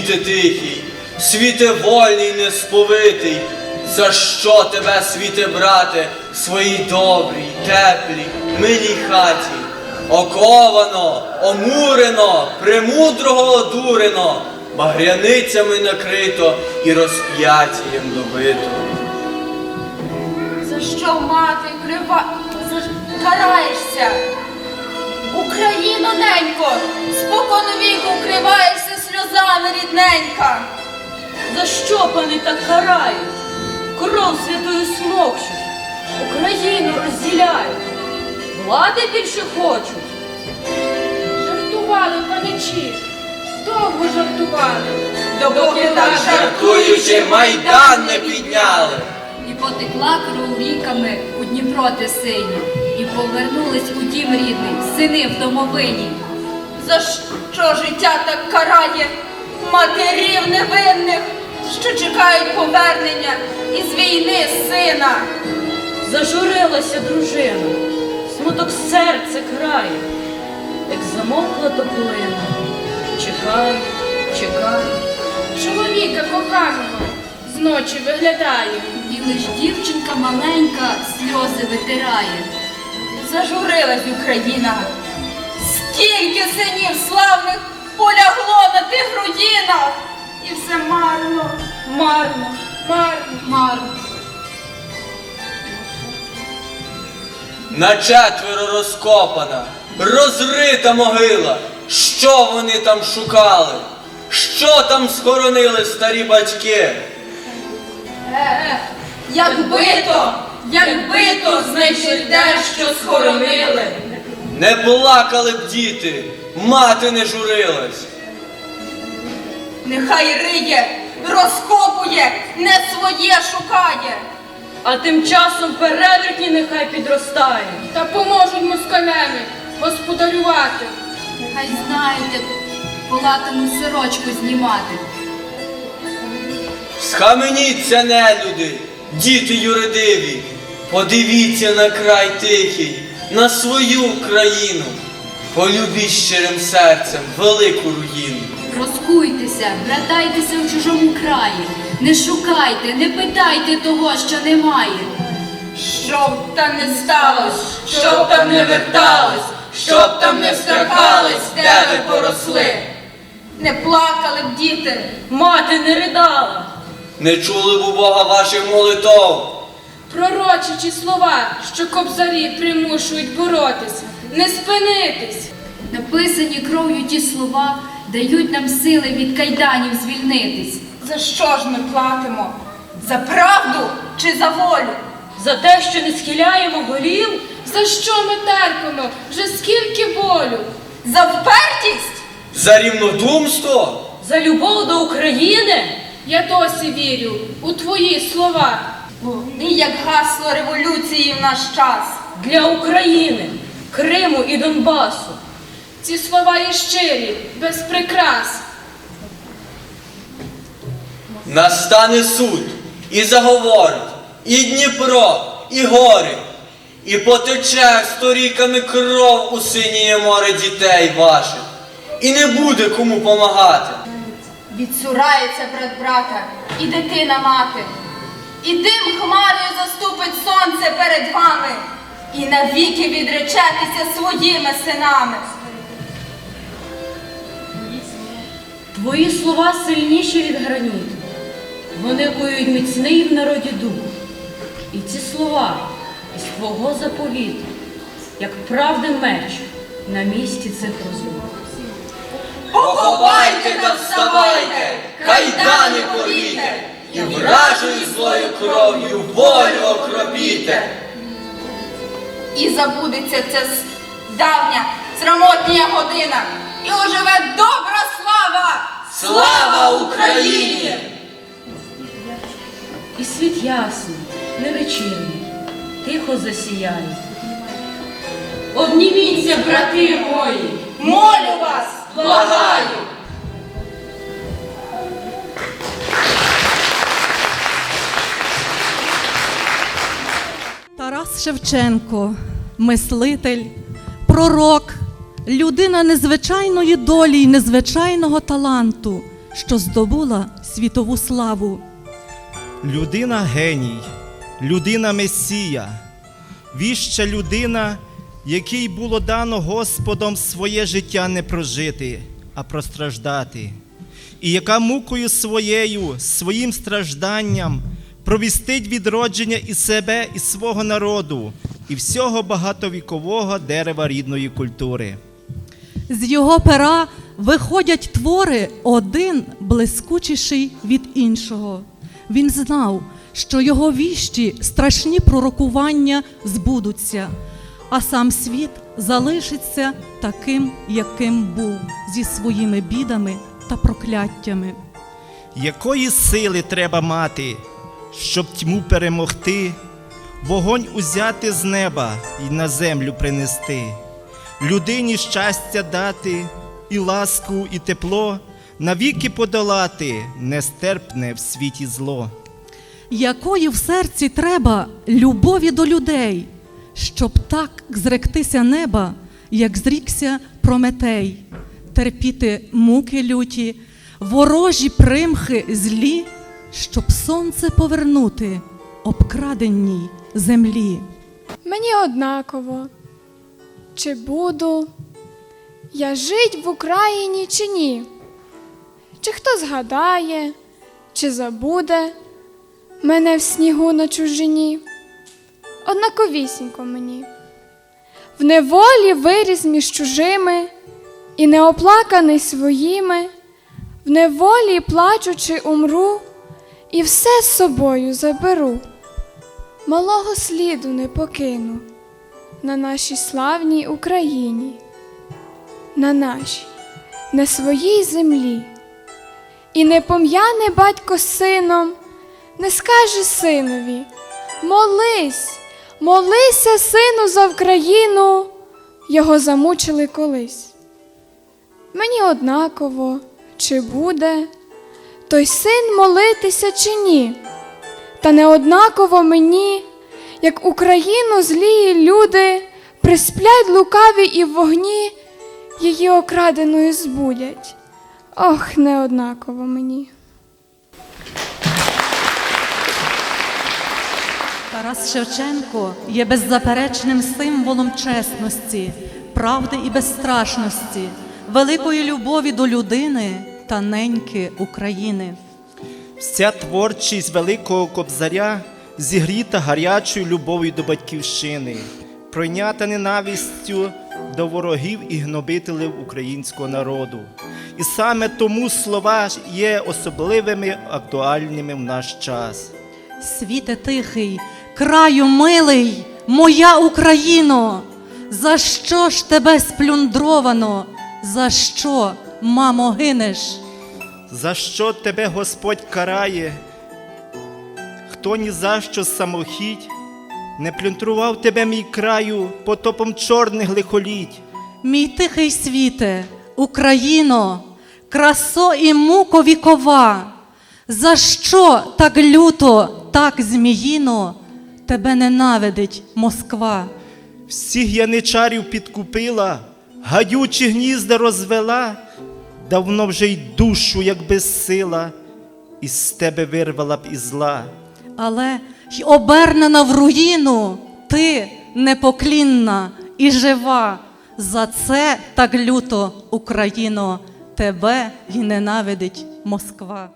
світе тихий, світе вольний, несповитий, за що тебе, світе брате, в своїй добрій, теплій, милій хаті? Оковано, омурено, премудрого одурено, багряницями накрито і розп'яттям добито. За що мати крива караєшся? Україно, ненько, спокону віку сльозами рідненька. За що пани так карають? Кров святою смокчуть, Україну розділяють, влади більше хочуть. Жартували паничі, довго жартували. Допоки так жартуючи, майдан не підняли. І потекла кров ріками у Дніпро те сині, і повернулись у дім рідний, сини в домовині. За що життя так карає матерів невинних, що чекають повернення із війни сина? Зажурилася дружина, смуток серце крає, як замовкла топлина. Чекаю, чекаю. Чоловіка коханого зночі виглядає. І лиш дівчинка маленька сльози витирає. Зажурилась Україна. Скільки синів славних полягло на тих руїнах. І все марно, марно, марно, марно. На четверо розкопана, розрита могила. Що вони там шукали? Що там схоронили старі батьки? Е, якби то, якби то знайшли те, що схоронили. Не плакали б діти, мати не журилась. Нехай риє, розкопує, не своє шукає. А тим часом перевертні нехай підростають. Та поможуть москалеві господарювати. Хай знаєте, полатану сорочку знімати. Схаменіться, нелюди, діти юридиві, подивіться на край тихий, на свою країну. Полюбіть щирим серцем велику руїну. Розкуйтеся, братайтеся в чужому краї. Не шукайте, не питайте того, що немає. Щоб там не сталось, щоб там не верталось, щоб там не встрахались, де ви поросли. Не плакали б діти, Мати не ридала. Не чули б у Бога ваших молитов. Пророчачі слова, що кобзарі примушують боротися, не спинитись. Написані кров'ю ті слова дають нам сили від кайданів звільнитись. за що ж ми платимо? За правду чи за волю? За те, що не схиляємо голів, За що ми терпимо? Вже скільки болю? За впертість? За рівнодумство? за любов до України. Я досі вірю у твої слова. І як гасло революції в наш час. для України, Криму і Донбасу. Ці слова є щирі, без прикрас. Настане суд і заговорить, і Дніпро, і гори, і потече сторіками кров у синє море дітей ваших, і не буде кому помагати. Відсурається брат брата і дитина мати. І дим хмарою заступить сонце перед вами, і навіки відречетеся своїми синами. Твої слова сильніші від граніту. Вони кують міцний в народі дух. І ці слова із твого заповіту, як правдин меч на місці цих розмов. Поховайте та вставайте, кайдани порвіте, і вражою злою кров'ю волю окропіте. І забудеться ця давня срамотня година, і оживе добра слава! Слава Україні! І світ ясний, невечірний, тихо засіяє. Обніміться, брати мої! Молю вас, благаю! Шевченко, мислитель, пророк, людина незвичайної долі й незвичайного таланту. що здобула світову славу. Людина геній, людина Месія, віща людина, якій було дано Господом своє життя не прожити, а простраждати, і яка мукою своєю, своїм стражданням провістить відродження і себе, і свого народу, і всього багатовікового дерева рідної культури. З його пера виходять твори один блискучіший від іншого. Він знав, що його віщі страшні пророкування збудуться, а сам світ залишиться таким, яким був, зі своїми бідами та прокляттями. Якої сили треба мати, щоб тьму перемогти, вогонь узяти з неба і на землю принести, людині щастя дати, і ласку, і тепло, навіки подолати нестерпне в світі зло. Якої в серці треба любові до людей, щоб так зректися неба, як зрікся Прометей, терпіти муки люті, ворожі примхи злі, щоб сонце повернути обкраденій землі. Мені однаково, чи буду я жить в Україні чи ні? Чи хто згадає, чи забуде мене в снігу на чужині? Однаковісінько мені. В неволі виріс між чужими і неоплаканий своїми, в неволі плачучи умру, і все з собою заберу малого сліду не покину на нашій славній Україні, на нашій, на своїй землі. І не пом'яне батько сином, не скаже синові молись, молися, сину, за Україну, його замучили колись. Мені однаково, чи буде той син молитися, чи ні. Та не однаково мені, як Україну злії люди присплять лукаві і в вогні її окраденою збудять. Ох, не однаково мені. Тарас Шевченко є беззаперечним символом чесності, правди і безстрашності, великої любові до людини та неньки України. Вся творчість Великого Кобзаря зігріта гарячою любов'ю до батьківщини, пройнята ненавистю до ворогів і гнобителів українського народу. І саме тому слова є особливими актуальними в наш час. Світе тихий, краю милий, моя Україно, за що ж тебе сплюндровано? За що, мамо, гинеш? За що тебе Господь карає? Хто ні за що самохідь, не плюндрував тебе мій краю потопом чорних лихоліть. Мій тихий світе, Україно, красо і муко вікова, за що так люто, так зміїно тебе ненавидить Москва? Всіх яничарів підкупила, гадючі гнізда розвела, давно вже й душу, якби сила, із тебе вирвала б і зла. Але й обернена в руїну, ти непоклінна і жива. За це так люто, Україно, тебе й ненавидить Москва.